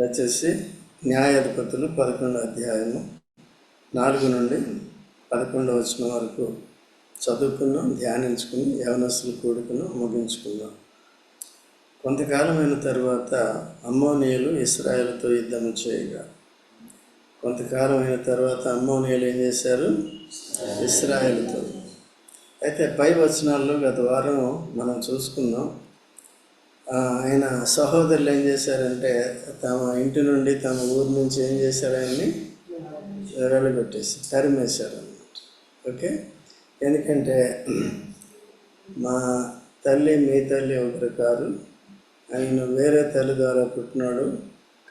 వచ్చేసి న్యాయాధిపతులు పదకొండో అధ్యాయము నాలుగు నుండి పదకొండవ వచ్చిన వరకు చదువుకున్నాం ధ్యానించుకుని యవనస్తులు కూడుకున్నాం ముగించుకున్నాం. కొంతకాలమైన తర్వాత అమ్మోనియలు ఇస్రాయేల్తో యుద్ధం చేయగా కొంతకాలమైన తర్వాత అమ్మోనియలు ఏం చేశారు? ఇస్రాయేల్తో. అయితే పై వచనాల్లో గత వారం మనం చూసుకున్నాం ఆయన సహోదరులు ఏం చేశారంటే తమ ఇంటి నుండి తమ ఊరి నుంచి ఏం చేశారు ఆయన్ని? వెళ్ళగొట్టేసి తరిమేశారు అన్నమాట. ఓకే? ఎందుకంటే మా తల్లి మీ తల్లి ఒకరు కాదు. ఆయన వేరే తల్లి ద్వారా పుట్టినాడు.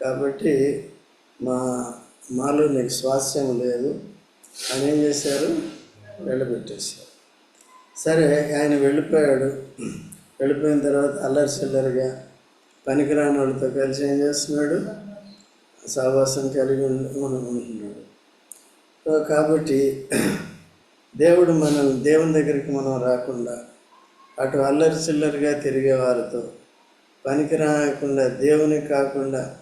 కాబట్టి మా మాలో నీకు స్వాస్థ్యం లేదు. అని ఏం చేశారు? వెళ్ళబెట్టేశారు సరే ఆయన వెళ్ళిపోయాడు. వెళ్ళిపోయిన తర్వాత అల్లరి చిల్లరిగా పనికిరాని వాళ్ళతో కలిసి ఏం చేస్తున్నాడు? సావాసం కలిగి మనం ఉంటున్నాడు సో కాబట్టి దేవుడు మనం దేవుని దగ్గరికి మనం రాకుండా అటు అల్లరి చిల్లరిగా తిరిగే వారితో పనికి రాకుండా దేవుని కాకుండా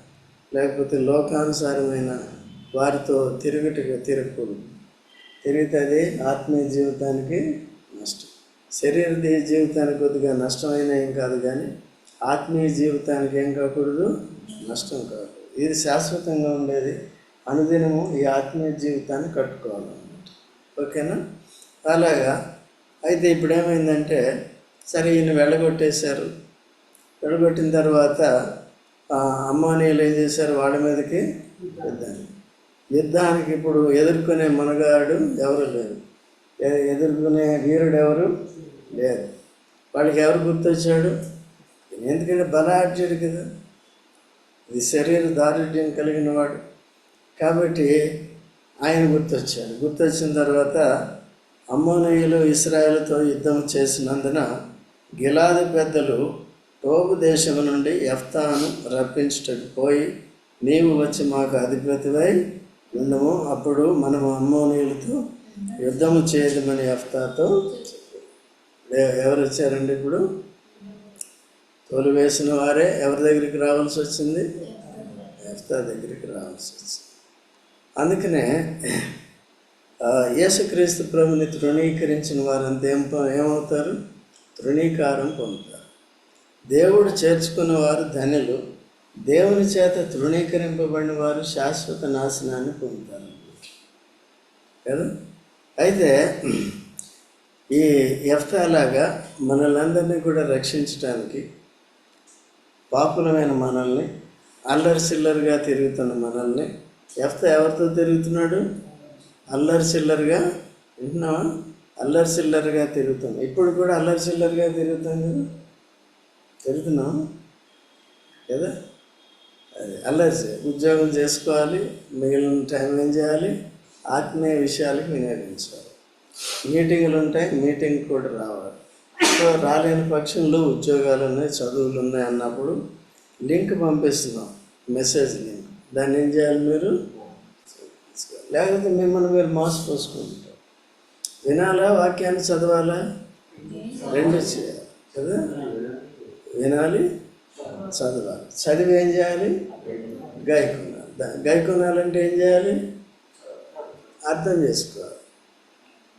లేకపోతే లోకానుసారమైన వారితో తిరుగుట తిరగకూడదు. తిరిగితే అది ఆత్మీయ జీవితానికి నష్టం. శరీర జీవితానికి కొద్దిగా నష్టమైనా ఏం కాదు కానీ ఆత్మీయ జీవితానికి ఏం కాకూడదు? నష్టం కాదు. ఇది శాశ్వతంగా ఉండేది. అనుదినము ఈ ఆత్మీయ జీవితాన్ని కట్టుకోవాలన్నమాట ఓకేనా? అలాగా. అయితే ఇప్పుడు ఏమైందంటే సరే ఈయన వెళ్ళగొట్టేశారు. వెళ్ళగొట్టిన తర్వాత అమ్మానీయులు ఏం చేశారు? వాళ్ళ మీదకి యుద్ధాన్ని యుద్ధానికి ఇప్పుడు ఎదుర్కొనే మనగాడు ఎవరు లేరు. ఎదుర్కొనే వీరుడు ఎవరు? లేదు. వాళ్ళకి ఎవరు గుర్తొచ్చాడు ఎందుకంటే బలాఢ్యుడు కదా. ఇది శరీర దారుఢ్యం కలిగిన వాడు. కాబట్టి ఆయన గుర్తొచ్చాడు. గుర్తొచ్చిన తర్వాత అమ్మోనీయులు ఇస్రాయేల్తో యుద్ధం చేసినందున గిలాది పెద్దలు టోబు దేశం నుండి ఎఫ్తాను రప్పించుటకు పోయి నీవు వచ్చి మాకు అధిపతివై ఉండము. అప్పుడు మనము అమ్మోనీయులతో యుద్ధము చేయదమని ఎఫ్తాతో ఎవరు వచ్చారండి ఇప్పుడు? తోలు వేసిన వారే ఎవరి దగ్గరికి రావాల్సి వచ్చింది? ఎఫ్తా దగ్గరికి రావాల్సి వచ్చింది? అందుకనే యేసుక్రీస్తు ప్రభుని తృణీకరించిన వారంతా ఏం ఏమవుతారు? తృణీకారం పొందుతారు. దేవుడు చేర్చుకున్న వారు ధనులు దేవుని చేత తృణీకరింపబడిన వారు శాశ్వత నాశనాన్ని పొందుతారు. కదా? అయితే ఈ ఎఫ్తాలాగా మనల్ని కూడా రక్షించడానికి పాపులమైన మనల్ని అల్లరి చిల్లరిగా తిరుగుతున్న మనల్ని ఎఫ్త ఎవరితో తిరుగుతున్నాడు? అల్లరి చిల్లరిగా వింటున్నావా? అల్లరి చిల్లరిగా తిరుగుతాం ఇప్పుడు కూడా అల్లరి చిల్లరిగా తిరుగుతాం కదా? తిరుగుతున్నాం కదా? అది అల్లరి ఉద్యోగం చేసుకోవాలి మిగిలిన టైం ఏం చేయాలి? ఆత్మీయ విషయాలకు వినియోగించాలి మీటింగులు ఉంటాయి మీటింగ్ కూడా రావాలి సో రాలేని పక్షంలో ఉద్యోగాలు ఉన్నాయి చదువులు ఉన్నాయి అన్నప్పుడు లింక్ పంపిస్తున్నాం మెసేజ్ లింక్ దాన్ని ఏం చేయాలి మీరు లేకపోతే మిమ్మల్ని మీరు మోసపోసుకుంటారు వినాలా వాక్యాన్ని చదవాలా రెండు చేయాలి కదా వినాలి చదవాలి చదివి ఏం చేయాలి గాయకునాలి దా- ఏం చేయాలి అర్థం చేసుకోవాలి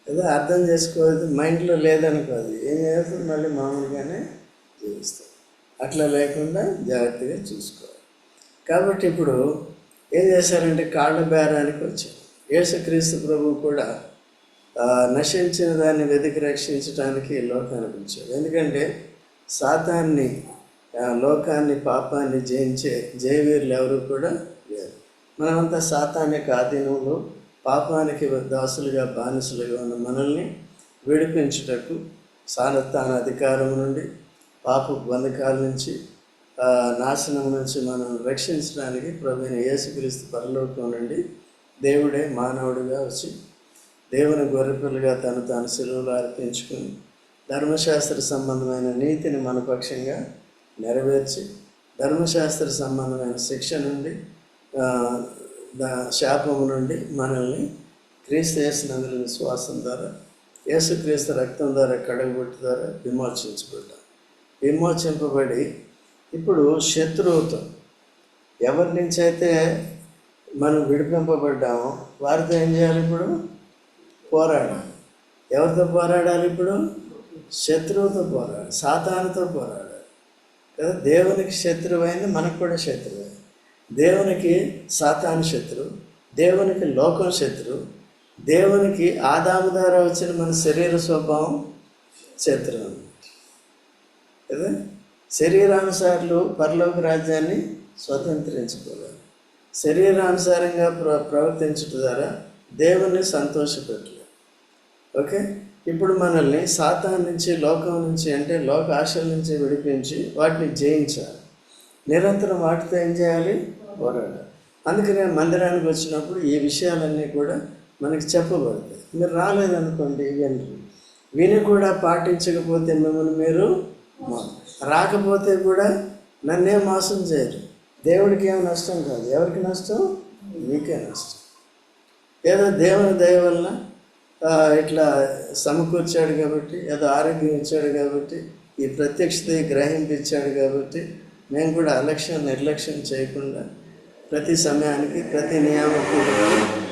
ఏదో అర్థం చేసుకోవద్దు మైండ్లో లేదనుకోదు. ఏం చేస్తుంది మళ్ళీ మామూలుగానే జీవిస్తాం అట్లా లేకుండా జాగ్రత్తగా చూసుకోవాలి. కాబట్టి ఇప్పుడు ఏం చేశారంటే కాళ్ళ బేరానికి వచ్చారు. యేసుక్రీస్తు ప్రభు కూడా నశించిన దాన్ని వెతికి రక్షించడానికి లోకానికి వచ్చాడు. ఎందుకంటే సాతాన్ని లోకాన్ని పాపాన్ని జయించే జయవీరులు ఎవరు కూడా లేరు. మనమంతా సాతానిక ఆధీనంలో పాపానికి దాసులుగా బానిసలుగా ఉన్న మనల్ని విడిపించుటకు సానత్తాన అధికారం నుండి పాప బంధకాల నుంచి నాశనం నుంచి మనం రక్షించడానికి ప్రభుని యేసుక్రీస్తు పరలోకం నుండి దేవుడే మానవుడిగా వచ్చి దేవుని గొర్రెపిల్లగా తను తాను సెలవులు అర్పించుకుని ధర్మశాస్త్ర సంబంధమైన నీతిని మన పక్షంగా నెరవేర్చి ధర్మశాస్త్ర సంబంధమైన శిక్ష నుండి దా శాపము నుండి మనల్ని క్రీస్తు యేసునందుల విశ్వాసం ద్వారా యేసుక్రీస్తు రక్తం ద్వారా కడగబెట్టు ద్వారా విమోచించబడ్డాం. విమోచింపబడి ఇప్పుడు శత్రువుతో ఎవరి నుంచి అయితే మనం విడిపింపబడ్డామో వారితో ఏం చేయాలి ఇప్పుడు? పోరాడాలి. ఎవరితో పోరాడాలి ఇప్పుడు? శత్రువుతో పోరాడాలి. సాతానుతో పోరాడాలి. కదా దేవునికి శత్రువైంది మనకు కూడా శత్రువు. దేవునికి సాతాను శత్రు దేవునికి లోకం శత్రువు దేవునికి ఆదాము ద్వారా వచ్చిన మన శరీర స్వభావం శత్రు కదా? శరీరానుసారులు పరలోక రాజ్యాన్ని స్వతంత్రించుకోవాలి. శరీరానుసారంగా ప్ర ప్రవర్తించడం ద్వారా దేవుణ్ణి సంతోషపెట్టలేదు ఓకే? ఇప్పుడు మనల్ని సాతాన్ నుంచి లోకం నుంచి అంటే లోక ఆశల నుంచి విడిపించి వాటిని జయించాలి. నిరంతరం వాటితో ఏం చేయాలి? పోరాడాలి. అందుకనే మందిరానికి వచ్చినప్పుడు ఈ విషయాలన్నీ కూడా మనకి చెప్పబడతాయి. మీరు రాలేదనుకోండి వినరు విని కూడా పాటించకపోతే మిమ్మల్ని మీరు రాకపోతే కూడా నన్నే మోసం చేయరు. దేవుడికి ఏం నష్టం కాదు. ఎవరికి నష్టం? మీకే నష్టం. ఏదో దేవుని దయ వలన ఇట్లా సమకూర్చాడు కాబట్టి ఏదో ఆరోగ్యం ఇచ్చాడు కాబట్టి ఈ ప్రత్యక్షత గ్రహింపు ఇచ్చాడు కాబట్టి మేము కూడా అలక్ష్యం నిర్లక్ష్యం చేయకుండా ప్రతి సమయానికి ప్రతి నియామకూడదు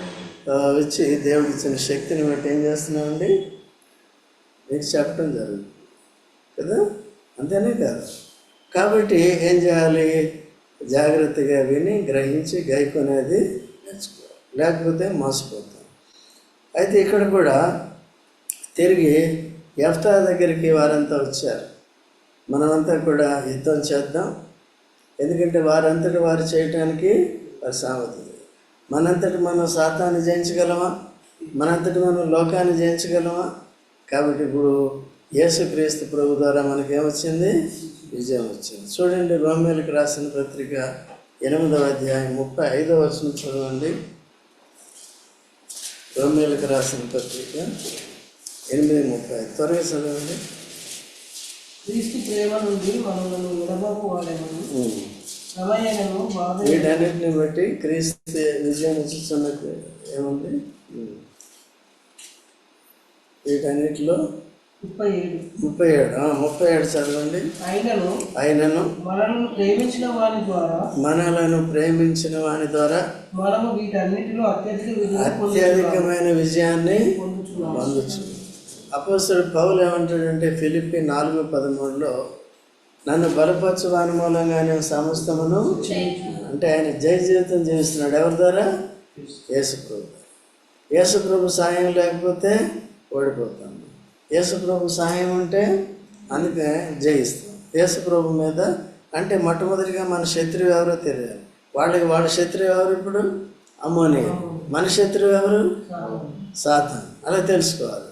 వచ్చి దేవుడు ఇచ్చిన శక్తిని బట్టి ఏం చేస్తున్నామండి? మీకు చెప్పడం జరుగుతుంది. కదా? అంతేనే కాదు. కాబట్టి ఏం చేయాలి? జాగ్రత్తగా విని గ్రహించి గైకొనేది నేర్చుకోవాలి. లేకపోతే మోసపోతాం. అయితే ఇక్కడ కూడా తిరిగి ఎఫ్తా దగ్గరికి వారంతా వచ్చారు. మనమంతా కూడా యుద్ధం చేద్దాం. ఎందుకంటే వారంతటి వారు చేయటానికి వారి సామర్థ్యం మనంతటి మనం శాతాన్ని జయించగలమా? మనంతటి మనం లోకాన్ని జయించగలమా? కాబట్టి ఇప్పుడు యేసుక్రీస్తు ప్రభు ద్వారా మనకేమొచ్చింది? విజయం వచ్చింది. చూడండి రోమేలకు రాసిన పత్రిక ఎనిమిదవ అధ్యాయం ముప్పై ఐదవ వర్షం చదవండి. రోమేలకు రాసిన పత్రిక ఎనిమిది ముప్పై త్వరగా చదవండి. క్రీస్తు ప్రేమ నుండి మనలను విడబాపు వాడేమను. సమయను బాధ వీటన్నిటిని బట్టి క్రీస్తు విజయం ఇచ్చుతున్నట్టు ఏముంది. వీటన్నిటిలో ముప్పై ఏడు. ముప్పై ఏడు. ముప్పై ఏడు చదవండి. అయినను ఆయనను మనల్ని ప్రేమించిన వారి ద్వారా మనలను ప్రేమించిన వాని ద్వారా మనము వీటన్నిటిలో అత్యధిక అత్యధికమైన విజయాన్ని పొందుతున్నాము పొందొచ్చు అపోస్తుడు పౌలు ఏమంటాడంటే ఫిలిప్పి నాలుగు పదమూడులో నన్ను బలపరచు వాని మూలంగా నేను సమస్తమును అంటే ఆయన జయ జీవితం జీవిస్తున్నాడు. ఎవరి ద్వారా? యేసుప్రభు యేసుప్రభు సాయం లేకపోతే ఓడిపోతాం. యేసుప్రభు సహాయం ఉంటే అందుకే జయిస్తాం. యేసుప్రభు మీద అంటే మొట్టమొదటిగా మన శత్రువు ఎవరో తెలియాలి. వాళ్ళకి వాళ్ళ శత్రువు ఎవరు ఇప్పుడు? అమ్మోని మన శత్రువు ఎవరు? సాతాన్. అలా తెలుసుకోవాలి.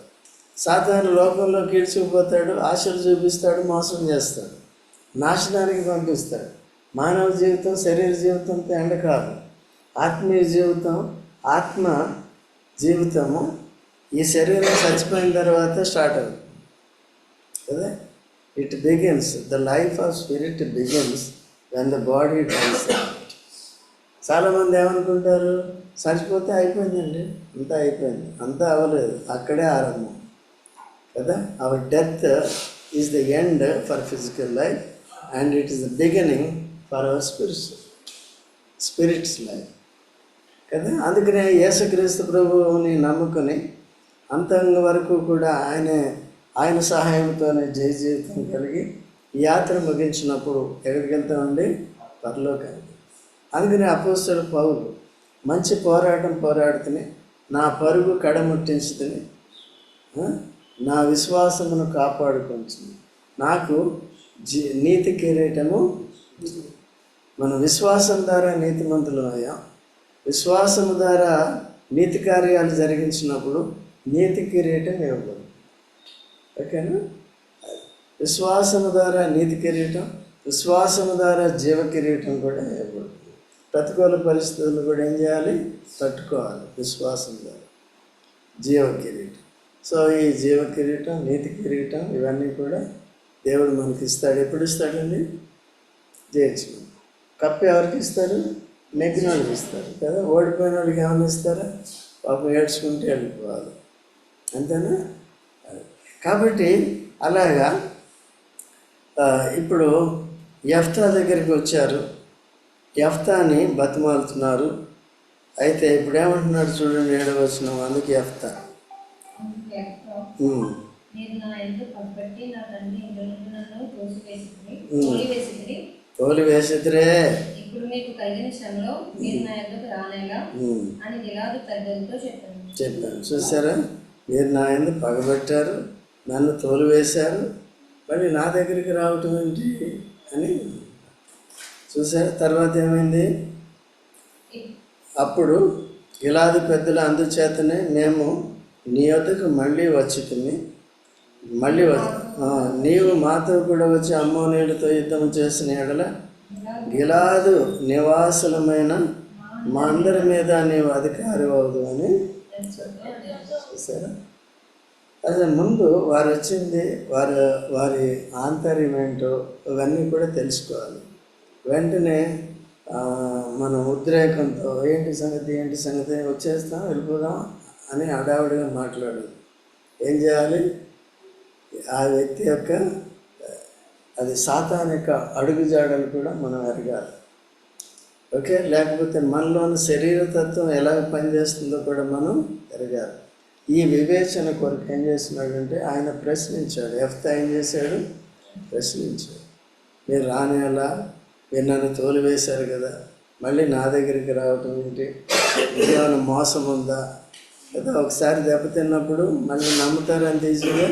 సాతాను లోకంలో కీడ్చుకుపోతాడు ఆశలు చూపిస్తాడు మోసం చేస్తాడు. నాశనానికి పంపిస్తాడు. మానవ జీవితం శరీర జీవితంతో ఎండ కాదు. ఆత్మీయ జీవితం ఆత్మ జీవితము ఈ శరీరం చచ్చిపోయిన తర్వాత స్టార్ట్ అవుతుంది. కదా? It begins the life of spirit begins when the body dies చాలామంది ఏమనుకుంటారు? చచ్చిపోతే అయిపోయిందండి. అంతా అయిపోయింది. అంతా అవ్వలేదు. అక్కడే ఆరంభం. కదా? Our death is the end for physical life and it is the beginning for our spirits spirits life కదా? అందుకనే యేసుక్రీస్తు ప్రభువుని నమ్ముకొని అంతంగ వరకు కూడా ఆయనే ఆయన సహాయంతోనే జయ జీవితం కలిగి యాత్ర ముగించినప్పుడు ఎక్కడికి వెళ్తామండి పరలోకానికి. అందుకని అపోస్తుడు పౌలు మంచి పోరాటం పోరాడుతుని నా పరుగు కడముట్టించుతుని నా విశ్వాసమును కాపాడుకొని నాకు జీ నీతి కిరీటము మన విశ్వాసం ద్వారా నీతిమంతులు అయ్యాం. విశ్వాసము ద్వారా నీతి కార్యాలు జరిగించినప్పుడు నీతి కిరీటం ఇవ్వబడు ఓకేనా? విశ్వాసము ద్వారా నీతి కిరీటం విశ్వాసము ద్వారా జీవ కిరీటం కూడా ఇవ్వబడు ప్రతికూల పరిస్థితులు కూడా ఏం చేయాలి? తట్టుకోవాలి విశ్వాసం ద్వారా. జీవ కిరీటం. సో ఈ జీవ కిరీటం నీతి కిరీటం ఇవన్నీ కూడా దేవుడు మనకి ఇస్తాడు. ఎప్పుడు ఇస్తాడండి? జయించు కప్పు ఎవరికి ఇస్తారు? నెగ్గిన వాళ్ళకి ఇస్తారు కదా. ఓడిపోయిన వాళ్ళకి ఏమైనా ఇస్తారా? పాపం ఏడ్చుకుంటే వెళ్ళిపోవాలి. అంతేనా? కాబట్టి అలాగా ఇప్పుడు ఎఫ్తా దగ్గరికి వచ్చారు. ఎఫ్తాని బతిమాలుతున్నారు. అయితే ఇప్పుడు ఏమంటున్నారు చూడండి ఏడవచ్చిన వాళ్ళకి ఎఫ్తా ఉమ్, మీరు నా ఎందుకు పట్టుబట్టి నా తండ్రి ఇంటి నుండి నన్ను తోసివేసింది తోలివేసింది తోలి వేసిద్రే ఇప్పుడు మీకు కలిగిన శ్రమలో మీరు నా ఎందుకు రానేలా ఉమ్, అని గిలాదు పెద్దలతో చెప్పాను. చెప్పాను. చూసారా మీరు నా ఎందుకు పగబట్టారు నన్ను తోలు వేశారు మళ్ళీ నా దగ్గరికి రావటం ఏంటి అని చూసారా తర్వాత ఏమైంది? అప్పుడు ఇలాది పెద్దల అందుచేతనే మేము నీ వద్దకు మళ్ళీ వచ్చి తిని మళ్ళీ వచ్చి నీవు మాతో కూడా వచ్చి అమ్మోనీయుడితో యుద్ధం చేసిన ఎడల గిలాదు నివాసులమైన మా అందరి మీద నీవు అధికారి అవదు అని చూసారా? అదే ముందు వారు వచ్చింది వారు వారి ఆంతర్యం ఏంటో ఇవన్నీ కూడా తెలుసుకోవాలి. వెంటనే మన మనం ఉద్రేకంతో ఏంటి సంగతి ఏంటి సంగతి వచ్చేస్తాం వెళ్ళిపోదాం. అని హడావుడిగా మాట్లాడు. ఏం చేయాలి? ఆ వ్యక్తి యొక్క అది సాతానిక యొక్క అడుగుజాడలు కూడా మనం ఎరగాలి. ఓకే? లేకపోతే మనలోని శరీరతత్వం ఎలా పనిచేస్తుందో కూడా మనం ఎరగాలి. ఈ వివేచన కొరకు ఏం చేస్తున్నాడంటే ఆయన ప్రశ్నించాడు. ఎఫ్త ఏం చేశాడు? ప్రశ్నించాడు. మీరు రానేలా? మీరు నన్ను తోలివేశారు కదా. మళ్ళీ నా దగ్గరికి రావటం ఏంటి? ఏమైనా మోసం ఉందా? ఏదో ఒకసారి దెబ్బతిన్నప్పుడు మళ్ళీ నమ్ముతారని ఈజీగా.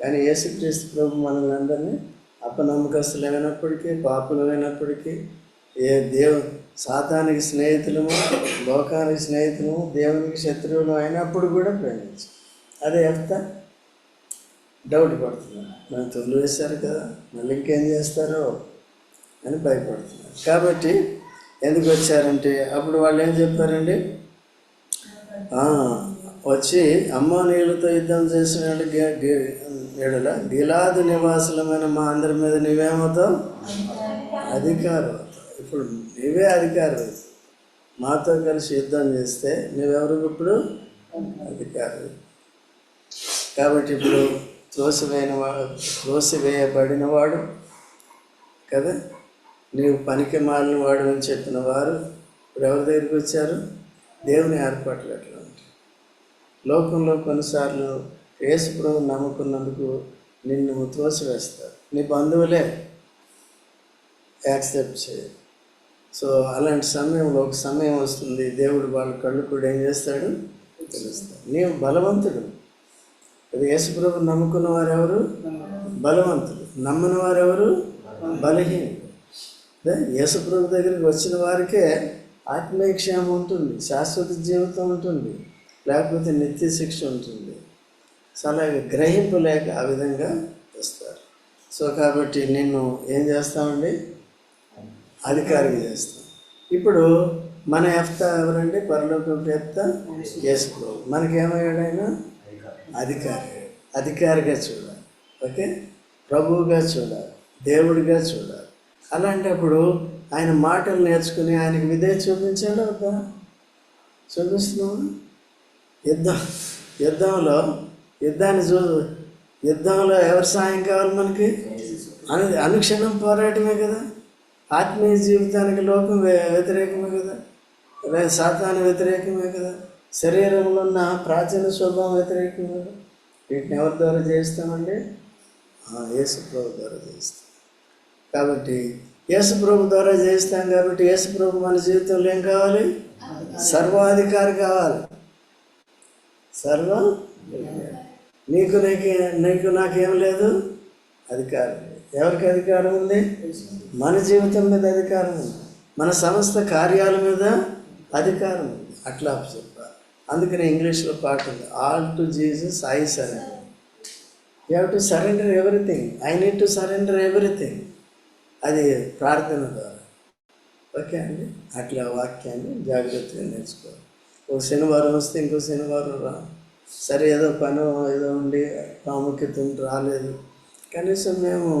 కానీ యేసుక్రీస్తు ప్రభు మనల్ని అందరినీ అపనమ్మకస్తులైనప్పటికీ పాపులమైనప్పటికీ ఏ దేవు సాతానికి స్నేహితులము లోకానికి స్నేహితులము దేవునికి శత్రువులు అయినప్పుడు కూడా ప్రేమించు. అదే ఎంత? డౌట్ పడుతున్నారు. నన్ను తొలి వేశారు కదా మళ్ళీ ఇంకేం చేస్తారో అని భయపడుతున్నారు. కాబట్టి ఎందుకు వచ్చారంటే అప్పుడు వాళ్ళు ఏం చెప్పారండి? వచ్చి అమ్మోనీయులతో యుద్ధం చేసిన ఎడల గిలాదు నివాసులమైన మా అందరి మీద నీవేమవుతావు అధికారం. ఇప్పుడు నీవే అధికారం. మాతో కలిసి యుద్ధం చేస్తే నీవెవరికి ఇప్పుడు? అధికారం. కాబట్టి ఇప్పుడు త్రోసివేయన వాడు త్రోసివేయబడిన వాడు కదా? నీవు పనికి మాలిన వాడు అని చెప్పిన వారు ఇప్పుడు ఎవరి దగ్గరికి వచ్చారు? దేవుని ఏర్పాట్లు ఎట్లా ఉంటాయి? లోకంలో కొన్నిసార్లు యేసుప్రభు నమ్ముకున్నందుకు నిన్ను త్రోసివేస్తారు. నీ బంధువులే యాక్సెప్ట్ చేయరు. సో అలాంటి సమయంలో ఒక సమయం వస్తుంది దేవుడు వాళ్ళ కళ్ళు కూడా ఏం చేస్తాడు? తెలుస్తాడు. నీవు బలవంతుడు. అది యేసుప్రభు నమ్ముకున్న వారు ఎవరు నమ్మని వారెవరు? బలహీనుడు యేసుప్రభు దగ్గరికి వచ్చిన వారికే ఆత్మీయ క్షేమం ఉంటుంది శాశ్వత జీవితం ఉంటుంది లేకపోతే నిత్య శిక్ష ఉంటుంది. సో అలాగే గ్రహింపు లేక ఆ విధంగా వస్తారు సో కాబట్టి నిన్ను ఏం చేస్తామండి? అధికారిగా చేస్తాం. ఇప్పుడు మన ఎఫ్త ఎవరండి? పరలోకం ఎఫ్త చేసుకో మనకేమయ్యాడు ఆయన అధికారి అధికారిగా చూడాలి. ఓకే? ప్రభువుగా చూడాలి. దేవుడిగా చూడాలి. అలాంటప్పుడు ఆయన మాటలు నేర్చుకుని ఆయనకి విధే చూపించాడు వద్దా చూపిస్తున్నాము యుద్ధం యుద్ధంలో యుద్ధాన్ని చూ యుద్ధంలో ఎవరి సాయం కావాలి మనకి? అను అనుక్షణం పోరాటమే కదా. ఆత్మీయ జీవితానికి లోకం వ్యతిరేకమే కదా. అలాగే సాతాను వ్యతిరేకమే కదా. శరీరంలో ఉన్న ప్రాచీన స్వభావం వ్యతిరేకమే కదా. వీటిని ఎవరి ద్వారా చేస్తామండి యేసు ప్రభు ద్వారా చేస్తాం కాబట్టి యేసు ప్రభు ద్వారా జయిస్తాం కాబట్టి యేసు ప్రభు మన జీవితంలో ఏం కావాలి? సర్వాధికారి కావాలి. సర్వ? నీకు నీకు నీకు నాకేం లేదు? అధికారం. ఎవరికి అధికారం ఉంది? మన జీవితం మీద అధికారం ఉంది. మన సమస్త కార్యాల మీద అధికారం ఉంది. అట్లా చెప్పాలి. అందుకనే ఇంగ్లీష్లో పాట ఉంది. All to Jesus I surrender you have to surrender everything I need to surrender everything అది ప్రార్థన ద్వారా. ఓకే అండి? అట్లా వాక్యాన్ని జాగ్రత్తగా నేర్చుకోవాలి. ఓ శనివారం వస్తే ఇంకో శనివారం రా. సరే ఏదో పని ఏదో ఉండి ప్రాముఖ్యత ఉండి రాలేదు. కనీసం మేము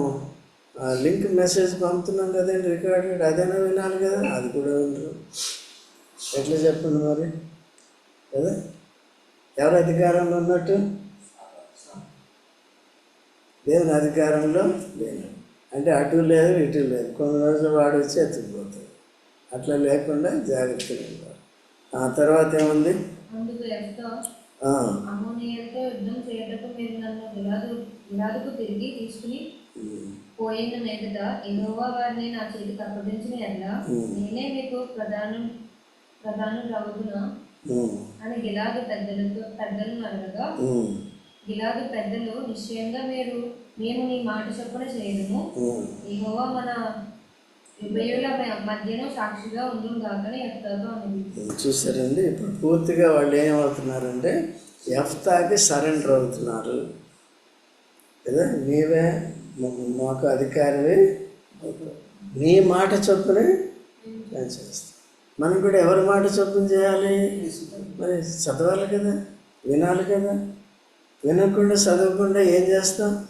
లింక్ మెసేజ్ పంపుతున్నాం కదండి రికార్డెడ్ అదైనా వినాలి కదా అది కూడా ఉండరు ఎట్లా చెప్పండి మరి? కదా ఎవరు అధికారంలో ఉన్నట్టు? దేవుని అధికారంలో లేనట్టు. అంటే అటు లేదు ఇటు లేదు. కొన్ని రోజులు వాడు వచ్చి ఎత్తుకుపోతాడు అట్లా లేకుండా జాగ్రత్తగా ఉండాలి. ఆ తర్వాత ఏముంది? అమోనియలతో యుద్ధం చేయటకు మీరు నన్ను తిరిగి తీసుకుని పోయిన మీదట ఎన్నోవా వారిని నా చేతికి అప్పగించిన ఎడల నేనే మీకు ప్రధానం ప్రధానం రవుతున్నా ఉమ్, అని గిలాదు పెద్దలతో పెద్దలను అడగగా గిలాదు పెద్దలు నిశ్చయంగా మీరు మేము నీ మాట చొప్పున చేయడము. ఉమ్. యెహోవా మన ఉభయుల మధ్యను సాక్షిగా ఎఫ్తాతో అనేది చూసారండి ఇప్పుడు పూర్తిగా వాళ్ళు ఏమవుతున్నారంటే ఎఫ్తాకి సరెండర్ అవుతున్నారు. కదా? నీవే మాకు అధికారివి నీ మాట చొప్పునే నేను చేస్తాను మనం కూడా ఎవరి మాట చొప్పున చేయాలి? మరి చదవాలి కదా? వినాలి కదా? వినకుండా చదవకుండా ఏం చేస్తాం?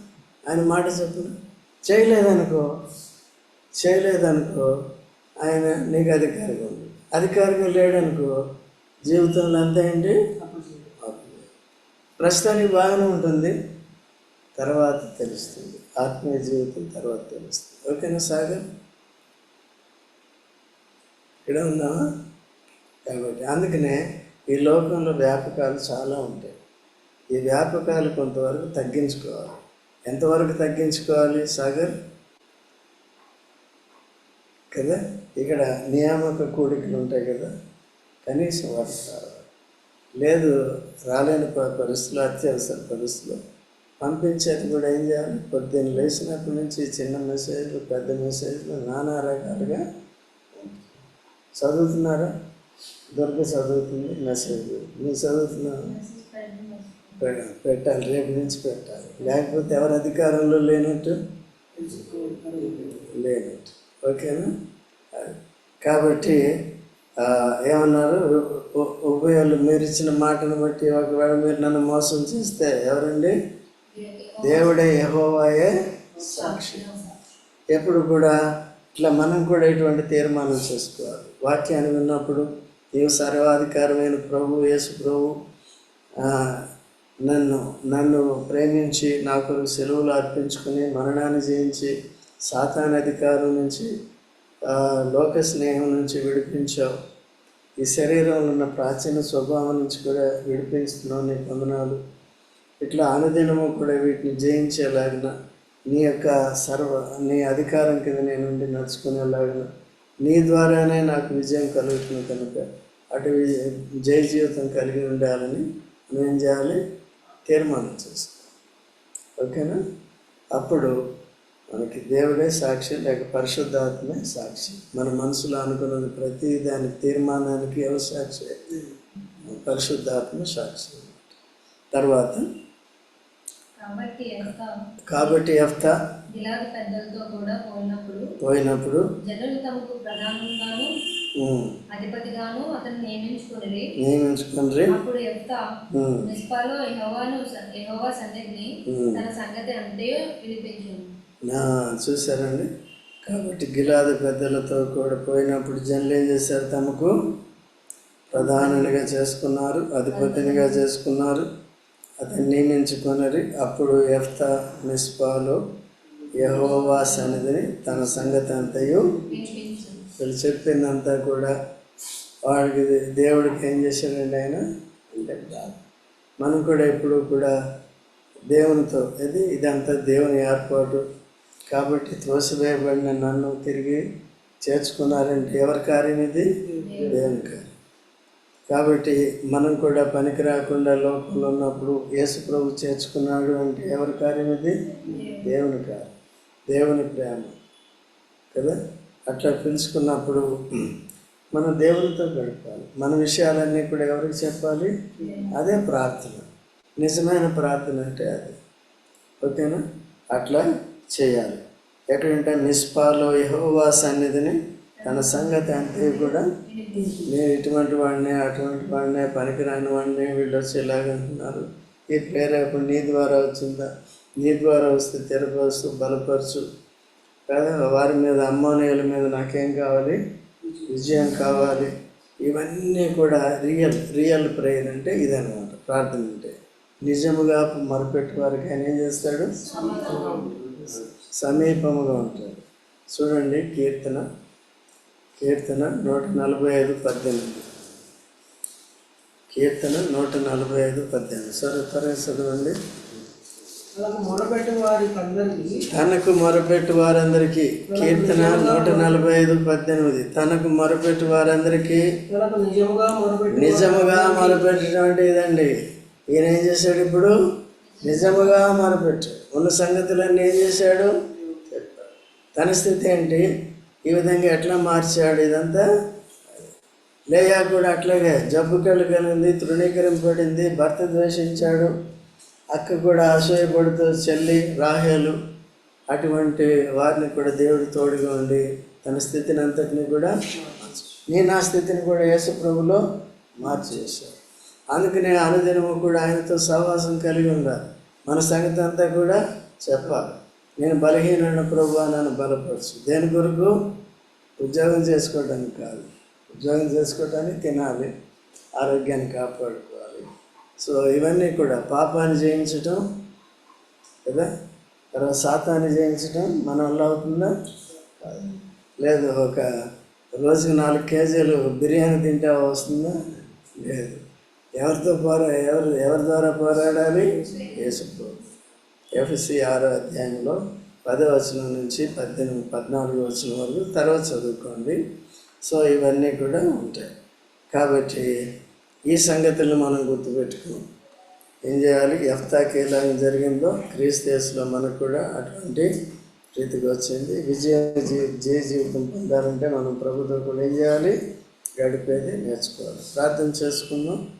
ఆయన మాట చెప్పిన చేయలేదనుకో చేయలేదనుకో ఆయన నీకు అధికారిగా ఉంది. అధికారిగా లేడనుకో జీవితంలో అంతా ఏంటి? ప్రస్తుతానికి బాగానే ఉంటుంది. తర్వాత తెలుస్తుంది. ఆత్మీయ జీవితం తర్వాత తెలుస్తుంది. ఓకేనా సాగర్? ఇక్కడ ఉన్నామా కాబట్టి అందుకనే ఈ లోకంలో వ్యాపకాలు చాలా ఉంటాయి. ఈ వ్యాపకాలు కొంతవరకు తగ్గించుకోవాలి. ఎంతవరకు తగ్గించుకోవాలి సాగర్? కదా? ఇక్కడ నియామక కూడికలు ఉంటాయి కదా? కనీసం వాటి లేదు రాలేని ప- పరిస్థితులు అత్యవసర పరిస్థితులు. పంపించేది కూడా ఏం చేయాలి? పొద్దున్న లేచినప్పటి నుంచి చిన్న మెసేజ్లు పెద్ద మెసేజ్లు నానా రకాలుగా చదువుతున్నారా? దొరక చదువుతుంది మెసేజ్ మీరు చదువుతున్నావు పెట్టాలి రేపు నుంచి పెట్టాలి. లేకపోతే ఎవరి అధికారంలో లేనట్టు? లేనట్టు. ఓకేనా? కాబట్టి ఏమన్నారు? ఉభయాలు మీరు ఇచ్చిన మాటను బట్టి ఒకవేళ మీరు నన్ను మోసం చేస్తే ఎవరండి? దేవుడే యహోవాయే సాక్షి. ఎప్పుడు కూడా ఇట్లా మనం కూడా ఇటువంటి తీర్మానం చేసుకోవాలి. వాక్యాన్ని విన్నప్పుడు నీవు సర్వాధికారమైన ప్రభు యేసు ప్రభు నన్ను నన్ను ప్రేమించి నాకు సెలవులు అర్పించుకుని మరణాన్ని జయించి సాతాన్ అధికారం నుంచి లోక స్నేహం నుంచి విడిపించావు. ఈ శరీరంలో ఉన్న ప్రాచీన స్వభావం నుంచి కూడా విడిపిస్తున్నావు నీ వందనాలు. ఇట్లా అనుదినము కూడా వీటిని జయించేలాగిన నీ యొక్క సర్వ నీ అధికారం కింద నేను నడుచుకునేలాగిన నీ ద్వారానే నాకు విజయం కలుగుతుంది కనుక అటు విజయ జయ జీవితం కలిగి ఉండాలని నువ్వేం చేయాలి. తీర్మానం చేసుకో ఓకేనా? అప్పుడు మనకి దేవుడే సాక్షి లేక పరిశుద్ధాత్మే సాక్షి. మన మనసులో అనుకున్నది ప్రతి దాని తీర్మానానికి ఎవరు సాక్షి? పరిశుద్ధాత్మ సాక్షి. తర్వాత కాబట్టి ఎఫ్తా పోయినప్పుడు జనులు తమకు ప్రధానంగాను అధిపతిగాను అతను నియమించుకుని నియమించుకుండ్రి అప్పుడు ఎఫ్తా ఉమ్, మిస్పాలో యెహోవాను యెహోవా సన్నిధిని ఉమ్. తన సంగతి అంతే వినిపించింది నా చూసారండి కాబట్టి గిలాదు పెద్దలతో కూడా పోయినప్పుడు జనులు ఏం చేశారు తమకు? ప్రధానునిగా చేసుకున్నారు అధిపతినిగా చేసుకున్నారు అతన్ని నియమించుకున్నది అప్పుడు ఎఫ్తా మిస్పాలో యహోవా సన్నిధిని తన సంగతి అంతయు వీళ్ళు చెప్పిందంతా కూడా వాడికి దేవుడికి ఏం చేశాడండి ఆయన? అంటే కాదు. మనం కూడా ఎప్పుడు కూడా దేవునితో ఇది ఇదంతా దేవుని ఏర్పాటు. కాబట్టి త్రోసివేయబడిన నన్ను తిరిగి చేర్చుకున్నారంటే ఎవరి కార్యం ఇది? దేవుని కార్యం. కాబట్టి మనం కూడా పనికి రాకుండా లోకంలో ఉన్నప్పుడు యేసు ప్రభు చేర్చుకున్నాడు అంటే ఎవరి కార్యం ఇది? దేవుని కార్యం. దేవుని ప్రేమ. కదా? అట్లా పిలుచుకున్నప్పుడు మనం దేవునితో గడపాలి. మన విషయాలన్నీ కూడా ఎవరికి చెప్పాలి? అదే ప్రార్థన. నిజమైన ప్రార్థన అంటే అది. ఓకేనా? అట్లా చేయాలి. ఎక్కడంటే నిస్పాలో యహోవా సన్నిధిని తన సంగతి అంతే కూడా. నేను ఇటువంటి వాడిని అటువంటి వాడిని పనికిరాని వాడిని వీళ్ళు వచ్చి ఇలాగంటున్నారు ఈ ప్రేరేపణ నీ ద్వారా వచ్చిందా? నీ ద్వారా వస్తే తెరపరచు బలపరచు. కదా వారి మీద అమ్మోనియల మీద నాకేం కావాలి? విజయం కావాలి. ఇవన్నీ కూడా రియల్ రియల్ ప్రేయర్ అంటే ఇదనమాట ప్రార్థన అంటే. నిజముగా మొరపెట్టు వారికి ఆయన ఏం చేస్తాడు? సమీపముగా ఉంటాడు. చూడండి కీర్తన. కీర్తన నూట నలభై ఐదు పద్దెనిమిది. కీర్తన నూట నలభై ఐదు పద్దెనిమిది. సరే త్వరగా చదవండి అలాగే మొరపెట్టి వారికి అందరికీ తనకు మొరపెట్టు వారందరికీ కీర్తన నూట నలభై ఐదు పద్దెనిమిది. తనకు మొరపెట్టు వారందరికీ నిజముగా మొరపెట్టి నిజముగా మొరపెట్టడం ఇదండి. ఈయన ఏం చేశాడు ఇప్పుడు? నిజముగా మొరపెట్టు. ఉన్న సంగతులన్నీ ఏం చేశాడు? తన స్థితి ఏంటి? ఈ విధంగా ఎట్లా మార్చాడు ఇదంతా? లేయా కూడా అట్లాగే జబ్బు కలిగింది తృణీకరింపబడింది భర్త ద్వేషించాడు. అక్క కూడా అసూయపడుతూ చెల్లి రాహేలు అటువంటి వారిని కూడా దేవుడు తోడుగా ఉండి తన స్థితిని అంతటిని కూడా నీ నా స్థితిని కూడా యేసు ప్రభులో మార్చేశాడు. అందుకనే అనుదినము కూడా ఆయనతో సహవాసం కలిగి ఉండాలి మన సంగతి అంతా కూడా చెప్పాలి. నేను బలహీనమైన ప్రభు నన్ను బలపరచు. దేని కొరకు? ఉద్యోగం చేసుకోవడానికి కాదు. ఉద్యోగం చేసుకోవడానికి తినాలి. ఆరోగ్యాన్ని కాపాడు. సో ఇవన్నీ కూడా పాపాన్ని జయించటం కదా తర్వాత శాతాన్ని జయించటం మన వల్ల అవుతుందా? లేదు ఒక రోజుకి నాలుగు కేజీలు బిర్యానీ తింటే వస్తుందా? లేదు. ఎవరితో పోరా ఎవరు ఎవరి ద్వారా పోరాడాలి? యేసుతో ఎఫ్సి ఆరో అధ్యాయంలో పదో వచనం నుంచి పద్దెనిమిది పద్నాలుగు వచనం వరకు తర్వాత చదువుకోండి. సో ఇవన్నీ కూడా ఉంటాయి. కాబట్టి ఈ సంగతులను మనం గుర్తుపెట్టుకున్నాం. ఏం చేయాలి? ఎఫ్తాకి ఎలా జరిగిందో క్రీస్తేసులో మనకు కూడా అటువంటి రీతికి వచ్చింది. విజయ జీ జయ జీవితం పొందాలంటే మనం ప్రభుత్వం కూడా ఏం చేయాలి? గడిపేది నేర్చుకోవాలి. ప్రార్థన చేసుకుందాం.